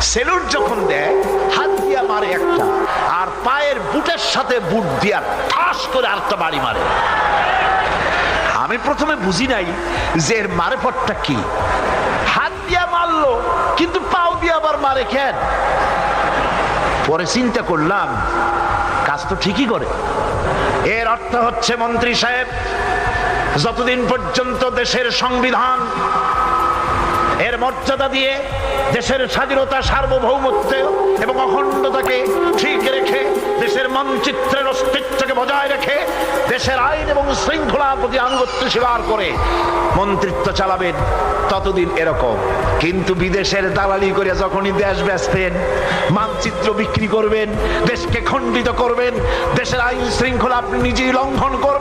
Salute যখন দেয়, হাত দিয়া মারে একটা, আর পায়ের বুটের সাথে বুট দিয়া ঠাস করে আরেকটা বাড়ি মারে। আমি প্রথমে বুঝি নাই যে এর মারে পটটা কি। হাত দিয়া মারলো, কিন্তু পাও দিয়ে আবার মারে কেন? পরে চিন্তা করলাম, কাজ তো ঠিকই করে। এর অর্থ হচ্ছে, মন্ত্রী সাহেব, যতদিন পর্যন্ত দেশের সংবিধান মর্যাদা দিয়ে, দেশের স্বাধীনতা সার্বভৌমত্ব এবং অখণ্ডতাকে ঠিক রেখে, দেশের মানচিত্রের অস্তিত্বকে বজায় রেখে, দেশের আইন এবং শৃঙ্খলার প্রতি আনুগত্য স্বীকার করে মন্ত্রিত্ব চালাবেন ততদিন এরকম। কিন্তু বিদেশের দালালি করে যখনই দেশ বেচবেন, মানচিত্র বিক্রি করবেন, দেশকে খণ্ডিত করবেন, দেশের আইন শৃঙ্খলা আপনি নিজেই লঙ্ঘন করবেন।